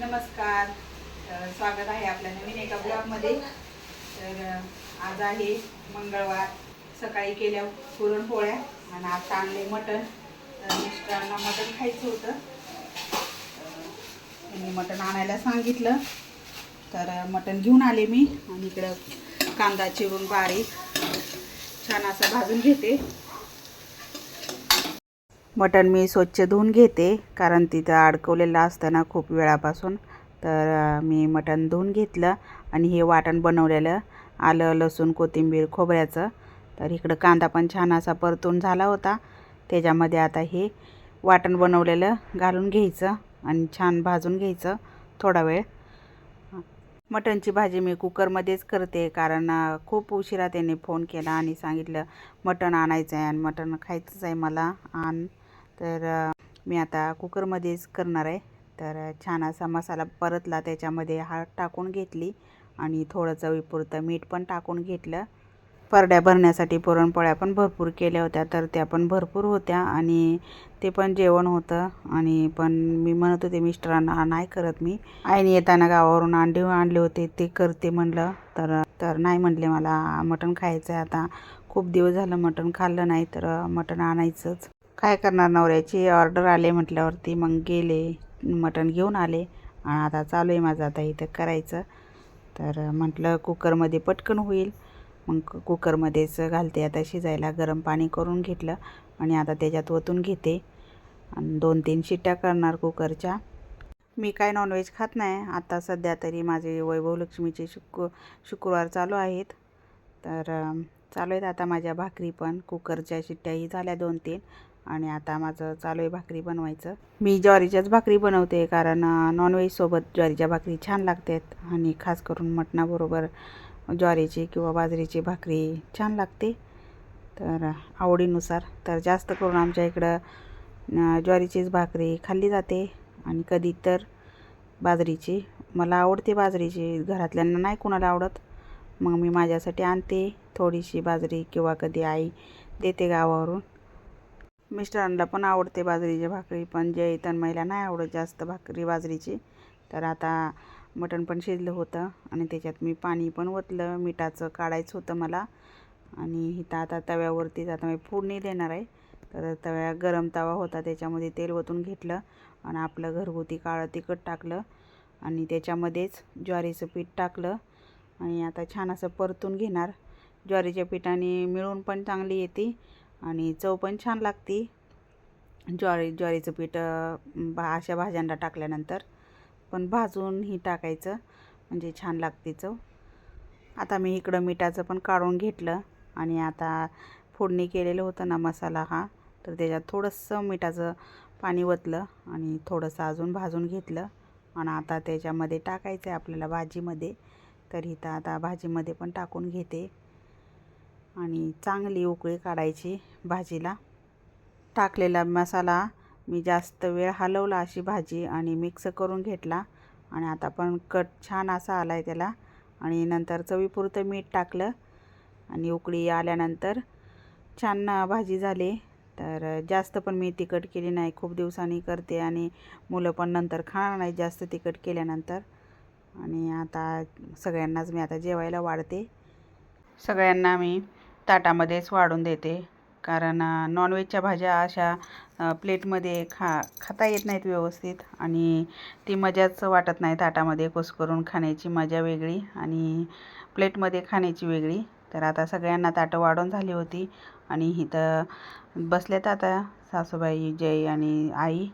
नमस्कार. स्वागत आहे आपल्या नवीन एका ब्लॉगमध्ये. तर आज आहे मंगळवार. सकाळी केल्या पुरणपोळ्या आणि आता आणले मटण. तर मिस्टरांना मटण खायचं होतं. त्यांनी मटण आणायला सांगितलं. तर मटण घेऊन आले मी आणि इकडं कांदा चिरून बारीक छान असं भाजून घेते. मटण मी स्वच्छ धुवून घेते कारण तिथं अडकवलेलं असतं ना खूप वेळापासून. तर मी मटण धुवून घेतलं आणि हे वाटण बनवलेलं. आलं लसूण कोथिंबीर खोबऱ्याचं. तर इकडं कांदा पण छान असा परतून झाला होता. त्याच्यामध्ये आता हे वाटण बनवलेलं घालून घ्यायचं आणि छान भाजून घ्यायचं थोडा वेळ. मटणची भाजी मी कुकरमध्येच करते कारण खूप उशिरा त्यांनी फोन केला आणि सांगितलं मटण आणायचं आहे आणि मटण खायचंच आहे मला आण. तर मी आता कुकरमध्येच करणार आहे. तर छान असा मसाला परतला त्याच्यामध्ये. हळद टाकून घेतली आणि थोडं चवीपुरतं मीठ पण टाकून घेतलं. परड्या भरण्यासाठी पुरणपोळ्या पण भरपूर केल्या होत्या. तर त्या पण भरपूर होत्या आणि ते पण जेवण होतं. आणि पण मी म्हणत होते मिस्टरांना नाही करत मी. आईने येताना गावावरून अंडे आणले होते. ते करते म्हणलं. तर तर नाही म्हटले मला. मटण खायचं आहे आता. खूप दिवस झालं मटण खाल्लं नाही. तर मटण आणायचंच. काय करणार नवऱ्याची ऑर्डर आले म्हटल्यावरती मग गेले मटण घेऊन आले. आणि आता चालू आहे माझं आता इथं करायचं. तर म्हटलं कुकरमध्ये पटकन होईल. मग कुकरमध्येच घालते आता शिजायला गरम पाणी करून घेतलं. आणि आता त्याच्यात ओतून घेते. आणि दोन तीन शिट्ट्या करणार कुकरच्या. मी काय नॉनव्हेज खात नाही. आता सध्या तरी माझे वैभव लक्ष्मीचे शुक्र शुक्रवार चालू आहेत. तर चालू आहेत आता माझ्या भाकरी पण. कुकरच्या शिट्ट्याही झाल्या दोन तीन. आणि आता माझं चालू आहे भाकरी बनवायचं. मी ज्वारीच्याच भाकरी बनवते कारण नॉनव्हेजसोबत ज्वारीच्या भाकरी छान लागतात आणि खास करून मटणाबरोबर ज्वारीची किंवा बाजरीची भाकरी छान लागते. तर आवडीनुसार. तर जास्त करून आमच्या इकडं ज्वारीचीच भाकरी खाल्ली जाते आणि कधी तर बाजरीची. मला आवडते बाजरीची. घरातल्यांना नाही कुणाला आवडत. मग मी माझ्यासाठी आणते थोडीशी बाजरी किंवा कधी आई देते गावावरून. मिस्टरांना पण आवडते बाजरीची भाकरी पण जे तन्मयला नाही आवडत जास्त भाकरी बाजरीची तर आता मटण पण शिजलं होतं आणि त्याच्यात मी पाणी पण ओतलं मिठाचं काढायचं होतं मला. आणि इथं आता तव्यावरतीच आता मी फोडणी देणार आहे. तर तव्या गरम तवा होता त्याच्यामध्ये तेल ओतून घेतलं आणि आपलं घरगुती काळं तिखट टाकलं आणि त्याच्यामध्येच ज्वारीचं पीठ टाकलं. आणि आता छान असं परतून घेणार. ज्वारीच्या पिठाने मिळून पण चांगली येते. आणि चव पण छान लागते. ज्वारी ज्वारीचं पीठ भा अशा भाज्यांना टाकल्यानंतर पण भाजूनही टाकायचं. म्हणजे छान लागते चव. आता मी इकडं मिठाचं पण काढून घेतलं आणि आता फोडणी केलेलं होतं ना मसाला हा तर त्याच्यात थोडंसं मिठाचं पाणी ओतलं आणि थोडंसं अजून भाजून घेतलं. आणि आता त्याच्यामध्ये टाकायचं आहे आपल्याला भाजीमध्ये. तर इथं आता भाजीमध्ये पण टाकून घेते. आणि चांगली उकळी काढायची भाजीला. टाकलेला मसाला मी जास्त वेळ हलवला अशी भाजी आणि मिक्स करून घेतला. आणि आता पण कट छान असा आला आहे त्याला. आणि नंतर चवीपुरतं मीठ टाकलं. आणि उकळी आल्यानंतर छान भाजी झाली. तर जास्त पण मी तिखट केली नाही. खूप दिवसांनी करते आणि मुलं पण नंतर खाणार नाही जास्त तिखट केल्यानंतर. आणि आता सगळ्यांनाच मी आता जेवायला वाढते. सगळ्यांना मी ताटामध्येच वाढून देते. कारण नॉनव्हेजच्या भाज्या अशा प्लेटमध्ये खा खाता येत नाहीत व्यवस्थित आणि ती मजाच वाटत नाही ताटामध्ये कुस्करून खाण्याची मजा वेगळी आणि प्लेटमध्ये खाण्याची वेगळी. तर आता सगळ्यांना ताटं वाढून झाली होती आणि इथं बसल्यात आता सासूबाई जय आणि आई.